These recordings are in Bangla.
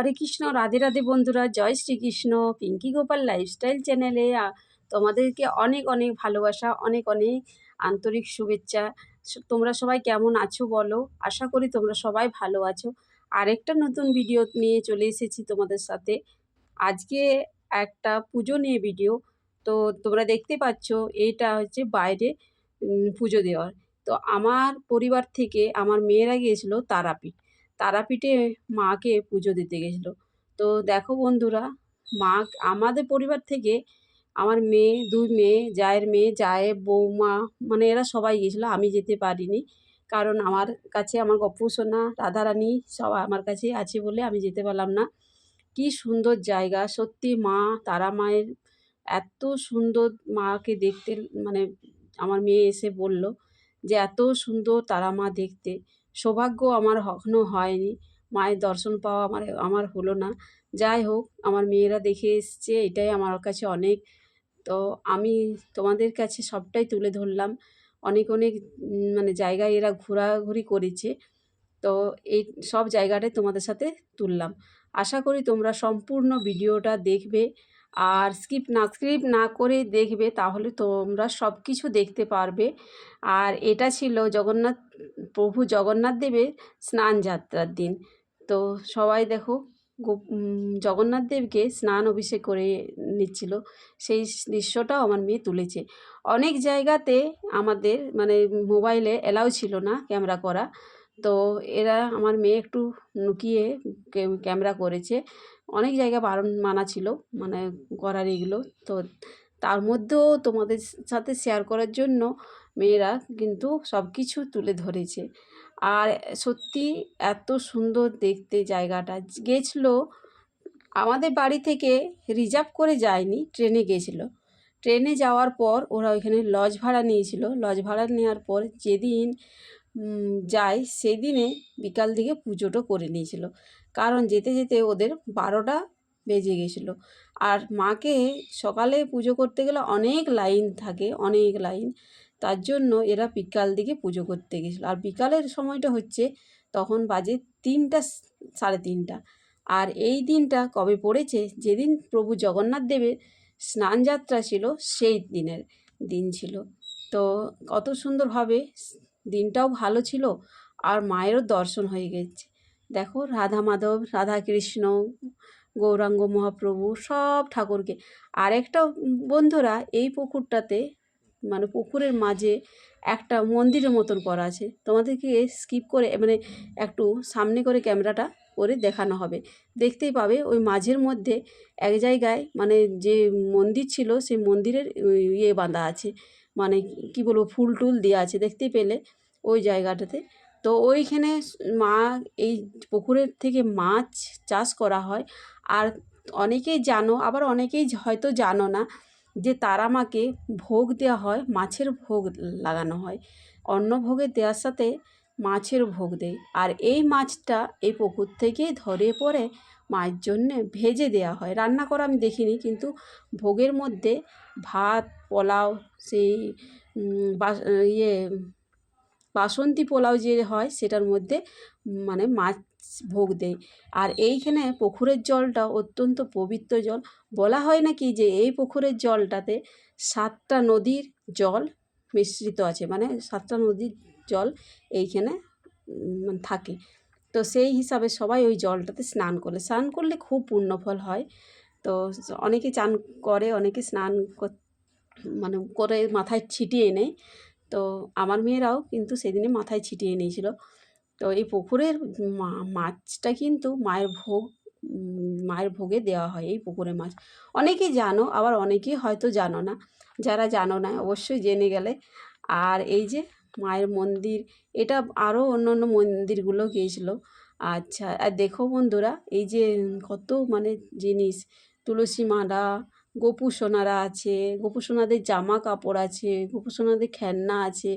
হরে কৃষ্ণ, রাধে রাধে বন্ধুরা, জয় শ্রীকৃষ্ণ, পিঙ্কি গোপাল লাইফস্টাইল চ্যানেলে তোমাদেরকে অনেক অনেক ভালোবাসা, অনেক অনেক আন্তরিক শুভেচ্ছা। তোমরা সবাই কেমন আছো বলো? আশা করি তোমরা সবাই ভালো আছো। আরেকটা নতুন ভিডিও নিয়ে চলে এসেছি তোমাদের সাথে। আজকে একটা পুজো নিয়ে ভিডিও। তো তোমরা দেখতে পাচ্ছ, এটা হচ্ছে বাইরে পুজো দেওয়ার। তো আমার পরিবার থেকে আমার মেয়েরা গিয়েছিল তারাপীঠ। তারাপীঠে মাকে পুজো দিতে গেছিল। তো দেখো বন্ধুরা, মা আমাদের পরিবার থেকে আমার মেয়ে, দুই মেয়ে, জায়ের মেয়ে জায়ের বৌমা মানে এরা সবাই গিয়েছিল। আমি যেতে পারিনি কারণ আমার কাছে আমার গপ্পু সোনা, রাধারানী সব আমার কাছে আছে বলে আমি যেতে পারলাম না। কি সুন্দর জায়গা, সত্যি মা, তারা মায়ের এত সুন্দর মাকে দেখতে মানে আমার মেয়ে এসে বলল যে এত সুন্দর তারা মা দেখতে। সৌভাগ্য আমার এখনও হয়নি। মায়ের দর্শন পাওয়া আমার আমার হলো না। যাই হোক, আমার মেয়েরা দেখে এসছে, এটাই আমার কাছে অনেক। তো আমি তোমাদের কাছে সবটাই তুলে ধরলাম। অনেক অনেক মানে জায়গায় এরা ঘোরাঘুরি করেছে। তো এই সব জায়গাটাই তোমাদের সাথে তুললাম। আশা করি তোমরা সম্পূর্ণ ভিডিওটা দেখবে। আর স্কিপ না স্কিপ না করে দেখবে তাহলে তোমরা সব কিছু দেখতে পারবে। আর এটা ছিল জগন্নাথ, প্রভু জগন্নাথ দেবের স্নান যাত্রার দিন। তো সবাই দেখো জগন্নাথ দেবকে স্নান অভিষেক করে নিচ্ছিল। সেই দৃশ্যটাও আমার মেয়ে তুলেছে। অনেক জায়গাতে আমাদের মানে মোবাইলে অ্যালাউ ছিল না ক্যামেরা করা। তো এরা আমার মেয়ে একটু লুকিয়ে ক্যামেরা করেছে। অনেক জায়গা বারণ মানা ছিল মানে করার এগুলো। তো তার মধ্যেও তোমাদের সাথে শেয়ার করার জন্য মেয়েরা কিন্তু সব কিছু তুলে ধরেছে। আর সত্যি এত সুন্দর দেখতে জায়গাটা। গেছিল, আমাদের বাড়ি থেকে রিজার্ভ করে যায়নি, ট্রেনে গেছিল। ট্রেনে যাওয়ার পর ওরা ওইখানে লজ ভাড়া নিয়েছিল। লজ ভাড়া নেওয়ার পর যেদিন যায় সেদিনে বিকাল দিকে পুজোটা করে নিয়েছিল। কারণ যেতে যেতে ওদের বারোটা বেজে গেছিল। আর মাকে সকালে পুজো করতে গেলে অনেক লাইন থাকে, অনেক লাইন। তার জন্য এরা বিকাল দিকে পুজো করতে গেছিল। আর বিকালের সময়টা হচ্ছে তখন বাজে তিনটা সাড়ে তিনটা। আর এই দিনটা কবে পড়েছে? যেদিন প্রভু জগন্নাথ দেবের স্নানযাত্রা ছিল, সেই দিনের দিন ছিল। তো কত সুন্দরভাবে দিনটাও ভালো ছিল আর মায়েরও দর্শন হয়ে গেছে। দেখো রাধা মাধব, রাধা কৃষ্ণ, গৌরাঙ্গ মহাপ্রভু সব ঠাকুরকে। আরেকটা বন্ধুরা এই পুকুরটাতে মানে পুকুরের মাঝে একটা মন্দিরের মতন করা আছে। তোমাদেরকে স্কিপ করে মানে একটু সামনে করে ক্যামেরাটা করে দেখানো হবে। দেখতেই পাবে ওই মাঝের মধ্যে এক জায়গায় মানে যে মন্দির ছিল, সেই মন্দিরের ইয়ে বাঁধা আছে। মানে কি বলব, ফুল টুল দেওয়া আছে, দেখতে পেলে ওই জায়গাটাতে। তো ওইখানে মা, এই পুকুরের থেকে মাছ চাষ করা হয়। আর অনেকেই জানো, আবার অনেকেই হয়তো জানো না, যে তারা মাকে ভোগ দেওয়া হয়, মাছের ভোগ লাগানো হয়। অন্য ভোগের দেওয়ার সাথে মাছের ভোগ দেয়। আর এই মাছটা এই পুকুর থেকেই ধরে পড়ে মায়ের জন্যে ভেজে দেওয়া হয়। রান্না করা আমি দেখিনি কিন্তু ভোগের মধ্যে ভাত, পোলাও সেই ইয়ে বাসন্তী পোলাও যে হয় সেটার মধ্যে মানে মাছ ভোগ দেয় আর এইখানে পুকুরের জলটা অত্যন্ত পবিত্র জল। বলা হয় নাকি যে এই পুকুরের জলটাতে সাতটা নদীর জল মিশ্রিত আছে মানে সাতটা নদীর জল এইখানে থাকে। তো সেই হিসাবে সবাই ওই জলটাতে স্নান করে স্নান করলে খুব পুণ্যফল হয়। তো অনেকে চান করে, অনেকে স্নান মানে করে মাথায় ছিটিয়ে নেয়। তো আমার মেয়েরাও কিন্তু সেদিনে মাথায় ছিটিয়ে নিয়েছিল। তো এই পুকুরের মাছটা কিন্তু মায়ের ভোগ মায়ের ভোগে দেওয়া হয় এই পুকুরের মাছ। অনেকেই জানো, আবার অনেকেই হয়তো জানো না। যারা জানো না, অবশ্যই জেনে গেলে। আর এই যে মায়ের মন্দির, এটা আরও অন্য অন্য মন্দিরগুলো গিয়েছিল। আচ্ছা আর দেখো বন্ধুরা, এই যে কত মানে জিনিস, তুলসী মালা, গোপু সোনারা আছে, গোপু সোনাদের জামা কাপড় আছে, গোপু সোনাদের খেলনা আছে,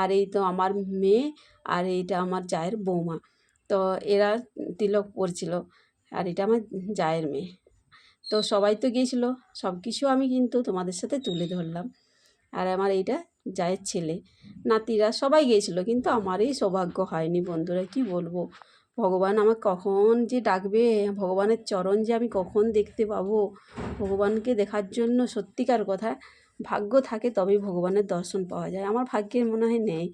আর এই তো আমার মেয়ে আর এইটা আমার জায়ের বৌমা। তো এরা তিলক পরছিল আর এটা আমার জায়ের মেয়ে। তো সবাই তো গিয়েছিল সব কিছু আমি কিন্তু তোমাদের সাথে তুলে ধরলাম। আর আমার এইটা জায়ের ছেলে, নাতিরা সবাই গিয়েছিল, কিন্তু আমারই সৌভাগ্য হয়নি বন্ধুরা, কি বলব? ভগবান আমার কখন যে ডাকবে, ভগবানের চরণ যে আমি কখন দেখতে পাবো? ভগবানকে দেখার জন্য সত্যিকার কথা, ভাগ্য থাকে তবেই ভগবানের দর্শন পাওয়া যায়, আমার ভাগ্যের মনে হয় নেই।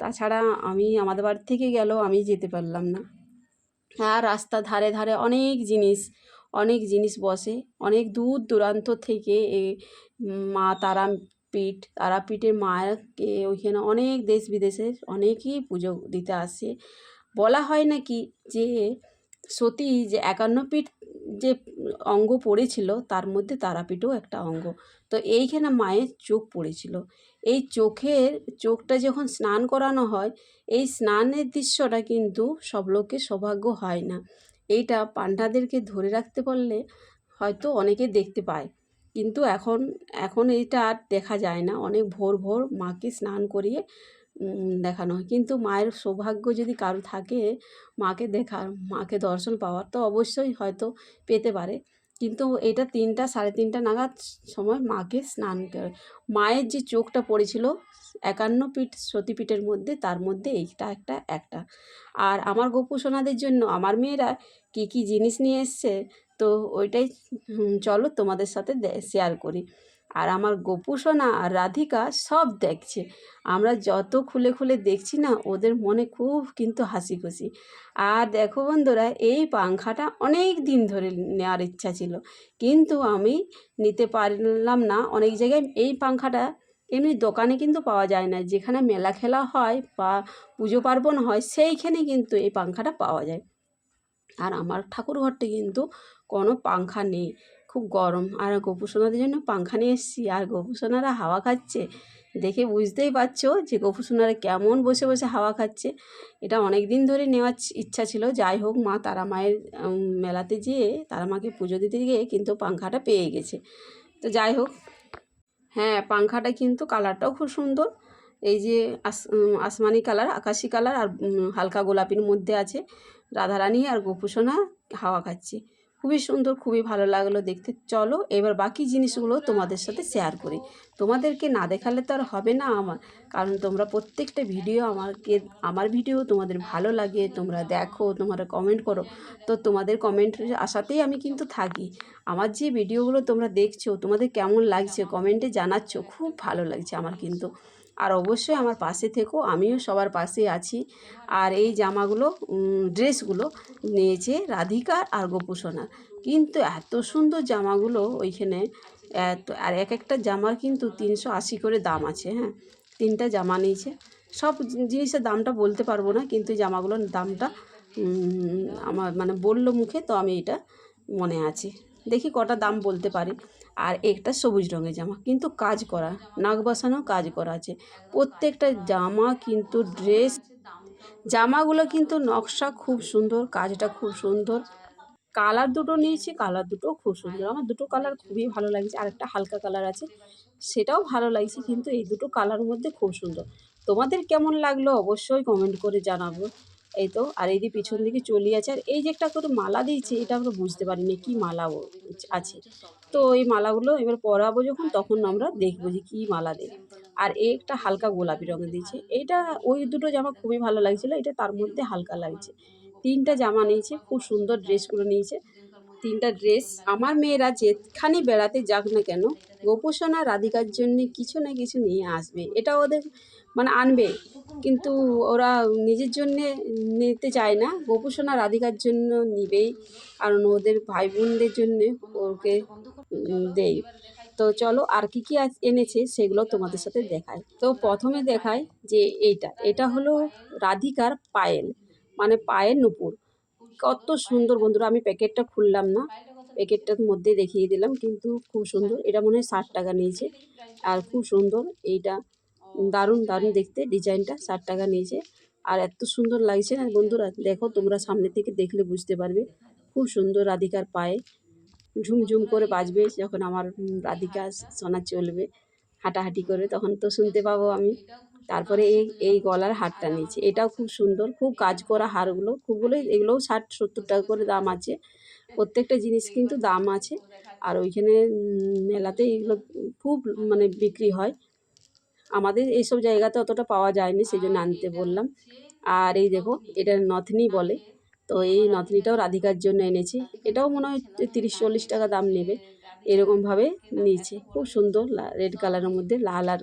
তাছাড়া আমি আমাদের বাড়ি থেকে গেলেও আমি যেতে পারলাম না। আর রাস্তার ধারে ধারে অনেক জিনিস অনেক জিনিস বসে, অনেক দূর দূরান্ত থেকে মা তারাপীঠ তারাপীঠের মায়াকে ওইখানে অনেক দেশ বিদেশের অনেকেই পুজো দিতে আসে। বলা হয় নাকি যে সতী যে একান্ন পীঠ যে অঙ্গ পড়েছিল, তার মধ্যে তারাপীঠও একটা অঙ্গ। তো এইখানে মায়ের চোখ পড়েছিল। এই চোখের, চোখটা যখন স্নান করানো হয়, এই স্নানের দৃশ্যটা কিন্তু সব লোকের সৌভাগ্য হয় না। এইটা পান্ডাদেরকে ধরে রাখতে পারলে হয়তো অনেকে দেখতে পায়। কিন্তু এখন এখন এইটা আর দেখা যায় না। অনেক ভোর ভোর মাকে স্নান করিয়ে দেখানো হয়। কিন্তু মায়ের সৌভাগ্য যদি কারও থাকে, মাকে দেখার, মাকে দর্শন পাওয়ার তো অবশ্যই হয়তো পেতে পারে। কিন্তু এটা তিনটা, সাড়ে তিনটা নাগাদ সময় মাকে স্নান করে মায়ের যে চোখটা পড়েছিল, একান্ন পিঠ সতীপীঠের মধ্যে, তার মধ্যে এইটা একটা একটা। আর আমার গোপুসোনাদের জন্য, আমার মেয়েরা কী কী জিনিস নিয়ে এসছে তো ওইটাই চলো তোমাদের সাথে শেয়ার করি। আর আমার গোপুসোনা আর রাধিকা সব দেখছে। আমরা যত খুলে খুলে দেখছি না, ওদের মনে খুব কিন্তু হাসি খুশি আর দেখো বন্ধুরা, এই পাংখাটা অনেক দিন ধরে নেওয়ার ইচ্ছা ছিল। কিন্তু আমি নিতে পারলাম না। অনেক জায়গায় এই পাংখাটা এমনি দোকানে কিন্তু পাওয়া যায় না। যেখানে মেলা খেলা হয় বা পুজো পার্বণ হয়, সেইখানে কিন্তু এই পাংখাটা পাওয়া যায়। আর আমার ঠাকুর ঘরটা কিন্তু কোনো পাংখা নেই। খুব গরম। আর গোপুসোনাদের জন্য পাংখা নিয়ে এসেছি। আর গোপুসোনারা হাওয়া খাচ্ছে। দেখে বুঝতেই পারছ যে গোপুসোনারা কেমন বসে বসে হাওয়া খাচ্ছে। এটা অনেক দিন ধরে নেওয়ার ইচ্ছা ছিল। যাই হোক, মা তারা মায়ের মেলাতে যেয়ে তারা মাকে পুজো দিতে গিয়ে কিন্তু পাংখাটা পেয়ে গেছে। তো যাই হোক হ্যাঁ পাংখাটা কিন্তু কালারটাও খুব সুন্দর। এই যে আস আসমানি কালার, আকাশি কালার আর হালকা গোলাপির মধ্যে আছে। রাধারানী আর গোপুসোনা হাওয়া খাচ্ছে। খুবই সুন্দর, খুবই ভালো লাগল দেখতে। চলো এবার বাকি জিনিসগুলো তোমাদের সাথে শেয়ার করি। তোমাদেরকে না দেখালে তো আর হবে না আমার, কারণ তোমরা প্রত্যেকটা ভিডিও আমাকে, আমার ভিডিও তোমাদের ভালো লাগে, তোমরা দেখো, তোমরা কমেন্ট করো। তো তোমাদের কমেন্টের আশাতেই আমি কিন্তু থাকি। আমার যে ভিডিওগুলো তোমরা দেখছ, তোমাদের কেমন লাগছে কমেন্টে জানাচ্ছ, খুব ভালো লাগছে আমার কিন্তু। আর অবশ্যই আমার পাশে থেকো, আমিও সবার পাশে আছি। আর এই জামাগুলো ড্রেসগুলো নিয়েছে রাধিকা আর গোপুসোনার কিন্তু এত সুন্দর জামাগুলো ওইখানে, এত, আর এক একটা জামার কিন্তু তিনশো আশি করে দাম আছে হ্যাঁ? তিনটা জামা নিয়েছে। সব জিনিসের দামটা বলতে পারব না, কিন্তু জামাগুলোর দামটা আমার মানে বলল মুখে, তো আমি এটা মনে আছে। দেখি কটা দাম বলতে পারি। আর একটা সবুজ রঙের জামা, কিন্তু কাজ করা, নাক বসানো কাজ করা আছে। প্রত্যেকটা জামা কিন্তু ড্রেস জামাগুলো কিন্তু নকশা খুব সুন্দর, কাজটা খুব সুন্দর। কালার দুটো নিয়েছি, কালার দুটো খুব সুন্দর। আমার দুটো কালার খুবই ভালো লাগছে আর একটা হালকা কালার আছে, সেটাও ভালো লাগছে, কিন্তু এই দুটো কালার মধ্যে খুব সুন্দর। তোমাদের কেমন লাগল অবশ্যই কমেন্ট করে জানাব। এই তো, আর এই পিছন দিকে চলে আছে, আর এই যে একটা করে মালা দিয়েছে, এটা আমরা বুঝতে পারিনি কি মালা আছে। তো এই মালাগুলো এবার পরাবো যখন, তখন আমরা দেখব যে কী মালা দেয়। আর এই একটা হালকা গোলাপি রঙের দিয়েছে। এইটা ওই দুটো জামা খুবই ভালো লাগছিল, এটা তার মধ্যে হালকা লাগছে। তিনটা জামা নিয়েছে, খুব সুন্দর ড্রেসগুলো নিয়েছে। তিনটা ড্রেস, আমার মেয়েরা যেখানে বেড়াতে যাক না কেন গোপোষণা রাধিকার জন্য কিছু না কিছু নিয়ে আসবে। এটা ওদের মানে আনবে। কিন্তু ওরা নিজের জন্যে নিতে চায় না। গোপোষণা রাধিকার জন্য নিবেই। কারণ ওদের ভাই বোনদের জন্যে ওকে দেয় তো চলো আর কি কি এনেছে সেগুলো তোমাদের সাথে দেখায় তো প্রথমে দেখায় যে এইটা। এটা হলো রাধিকার পায়েল। মানে পায়ের নুপুর। কত সুন্দর বন্ধুরা, আমি প্যাকেটটা খুললাম না। প্যাকেটটার মধ্যে দেখিয়ে দিলাম, কিন্তু খুব সুন্দর। এটা মনে হয় ষাট টাকা নিয়েছে। আর খুব সুন্দর এইটা। দারুণ দারুণ দেখতে ডিজাইনটা। ষাট টাকা নিয়েছে। আর এত সুন্দর লাগছে না বন্ধুরা? দেখো, তোমরা সামনে থেকে দেখলে বুঝতে পারবে। খুব সুন্দর রাধিকার পায়ে ঝুমঝুম করে বাজবে যখন আমার রাধিকা সোনা চলবে হাঁটাহাঁটি করে তখন তো শুনতে পাবো আমি। তারপরে এই এই গলার হারটা নিয়েছি। এটাও খুব সুন্দর। খুব কাজ করা হারগুলো। খুবগুলো এগুলোও ষাট, সত্তর টাকা করে দাম আছে। প্রত্যেকটা জিনিস কিন্তু দাম আছে। আর ওইখানে মেলাতে এগুলো খুব মানে বিক্রি হয়। আমাদের এইসব জায়গাতে অতটা পাওয়া যায়নি সেই জন্য আনতে বললাম। আর এই দেখো, এটা নথনি বলে, তো এই নথনিটাও রাধিকার জন্য এনেছি। এটাও মনে হয় তিরিশ চল্লিশ টাকা দাম নেবে। এরকমভাবে নিয়েছে। খুব সুন্দর রেড কালারের মধ্যে লাল আর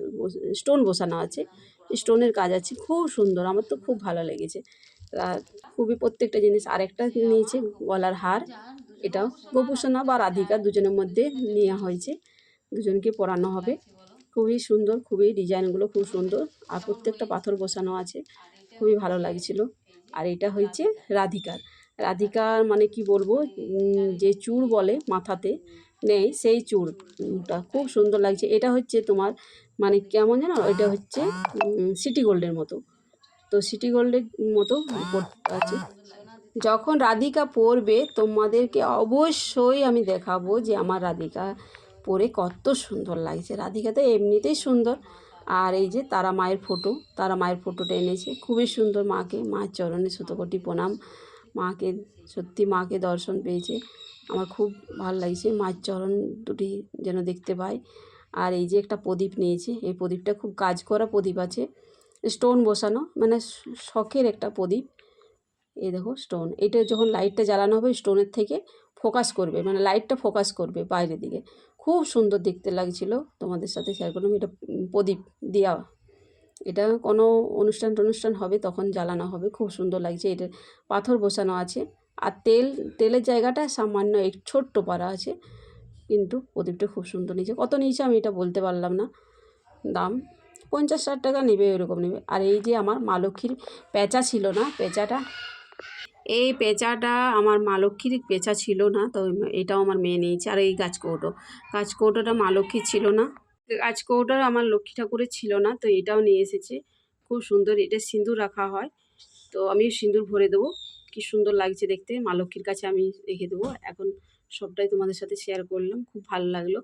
স্টোন বসানো আছে। স্টোনের কাজ আছে, খুব সুন্দর, আমার তো খুব ভালো লেগেছে। খুবই প্রত্যেকটা জিনিস, আরেকটা নিয়েছে, গলার হার। এটাও গোপুসোনা বা রাধিকা দুজনের মধ্যে নেওয়া হয়েছে, দুজনকে পরানো হবে। খুবই সুন্দর, খুবই ডিজাইনগুলো খুব সুন্দর আর প্রত্যেকটা পাথর বসানো আছে, খুবই ভালো লাগছিল। আর এটা হয়েছে রাধিকার। রাধিকার মানে কি বলব? যে চূড় বলে মাথাতে, নেই সেই চূড়টা খুব সুন্দর লাগছে। এটা হচ্ছে তোমার মানে কেমন জানো এটা হচ্ছে সিটি গোল্ডের মতো। তো সিটি গোল্ডের মতো আছে। যখন রাধিকা পরবে, তোমাদেরকে অবশ্যই আমি দেখাবো যে আমার রাধিকা পরে কত সুন্দর লাগছে। রাধিকা তো এমনিতেই সুন্দর। আর এই যে তারা মায়ের ফটো, তারা মায়ের ফটোটা এনেছে। খুবই সুন্দর মাকে, মায়ের চরণে শতকোটি প্রণাম। মাকে, সত্যি মাকে দর্শন পেয়েছে। আমার খুব ভালো লাগছে মায়ের চরণ দুটি যেন দেখতে পাই। আর এই যে একটা প্রদীপ নিয়েছি, এই প্রদীপটা খুব কাজ করা প্রদীপ আছে। স্টোন বসানো মানে শখের একটা প্রদীপ। এই দেখো স্টোন। এটা যখন লাইটটা জ্বালানো হবে, স্টোনের থেকে ফোকাস করবে মানে লাইটটা ফোকাস করবে বাইরের দিকে। খুব সুন্দর দেখতে লাগছিল তোমাদের সাথে শেয়ার করলাম। এটা প্রদীপ দেওয়া এটা কোনো অনুষ্ঠান টনুষ্ঠান হবে, তখন জ্বালানো হবে। খুব সুন্দর লাগছে। এটা পাথর বসানো আছে। আর তেল, তেলের জায়গাটা সামান্য এক ছোট্ট পারা আছে। কিন্তু প্রদীপটা খুব সুন্দর নিয়েছে। কত নিয়েছে আমি এটা বলতে পারলাম না। দাম পঞ্চাশ ষাট টাকা নেবে এরকম নেবে। আর এই যে আমার মা লক্ষ্মীর পেঁচা ছিল না, পেঁচাটা এই পেঁচাটা আমার মা লক্ষ্মীর পেঁচা ছিল না, তো এটাও আমার মেয়ে নিয়েছে। আর এই গাছকৌটো, গাছকৌটোটা মা লক্ষ্মীর ছিল না। গাছকৌটোর আমার লক্ষ্মী ঠাকুরের ছিল না, তো এটাও নিয়ে এসেছে। খুব সুন্দর, এটা সিঁদুর রাখা হয়, তো আমি সিঁদুর ভরে দেবো। কি সুন্দর লাগছে দেখতে, মা লক্ষ্মীর কাছে আমি রেখে দেবো। এখন সবটাই তোমাদের সাথে শেয়ার করলাম, খুব ভালো লাগল।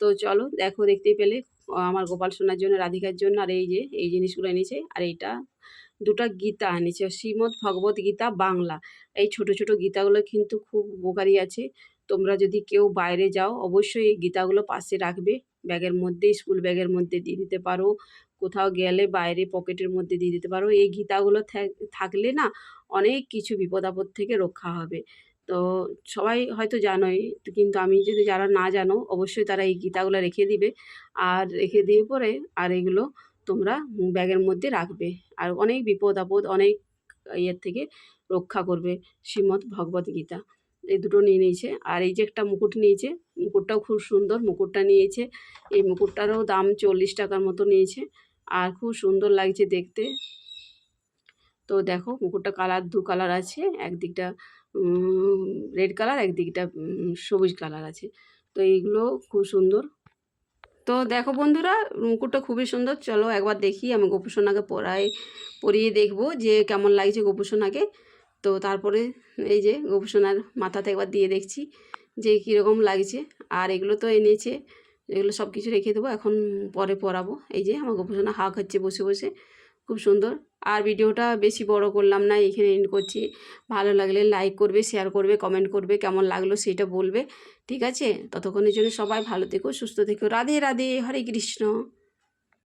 তো চলো, দেখো, দেখতেই পেলে, আমার গোপাল সোনার জন্য, রাধিকার জন্য, আর এই যে, এই জিনিসগুলো এনেছে, আর এইটা দুটো গীতা এনেছে, শ্রীমদ্ ভগবত গীতা বাংলা। এই ছোট ছোট গীতাগুলো কিন্তু খুব উপকারী আছে। তোমরা যদি কেউ বাইরে যাও, অবশ্যই এই গীতাগুলো পাশে রাখবে। ব্যাগের মধ্যে, স্কুল ব্যাগের মধ্যে দিয়ে দিতে পারো, কোথাও গেলে বাইরে পকেটের মধ্যে দিয়ে দিতে পারো। এই গীতাগুলো থাক- থাকলে না, অনেক কিছু বিপদ আপদ থেকে রক্ষা হবে। তো সবাই হয়তো জানোই কিন্তু আমি যদি যারা না জানো, অবশ্যই তারা এই গীতাগুলো রেখে দিবে। আর রেখে দিয়ে পরে আর এগুলো তোমরা ব্যাগের মধ্যে রাখবে। আর অনেক বিপদ আপদ, অনেক ইয়ের থেকে রক্ষা করবে শ্রীমদ্ ভগবত গীতা। এই দুটো নিয়ে নিয়েছে। আর এই যে একটা মুকুট নিয়েছে, মুকুটটাও খুব সুন্দর। মুকুটটা নিয়েছে, এই মুকুটটারও দাম চল্লিশ টাকার মতো নিয়েছে। আর খুব সুন্দর লাগছে দেখতে। তো দেখো, মুকুটটা কালার, দু কালার আছে। একদিকটা রেড কালার একদিকটা সবুজ কালার আছে। তো এইগুলো খুব সুন্দর। তো দেখো বন্ধুরা মুকুটটা খুবই সুন্দর। চলো একবার দেখি, আমি গোপুসোনাকে পরাই পরিয়ে দেখব যে কেমন লাগছে গোপুসোনাকে। তো তারপরে এই যে গোপুসোনার মাথাতে একবার দিয়ে দেখছি যে কীরকম লাগছে। আর এগুলো তো এনেছে, এগুলো সব কিছু রেখে দেবো, এখন পরে পরাবো এই যে আমার গোপুসোনা হাঁক হচ্ছে বসে বসে। খুব সুন্দর। আর ভিডিওটা বেশি বড় করলাম না, এখানে এন্ড করছি। ভালো লাগলে লাইক করবে শেয়ার করবে কমেন্ট করবে, কেমন লাগল সেটা বলবে। ঠিক আছে? ততক্ষণের জন্য সবাই ভালো থেকো, সুস্থ থেকো। রাধে রাধে, হরে কৃষ্ণ।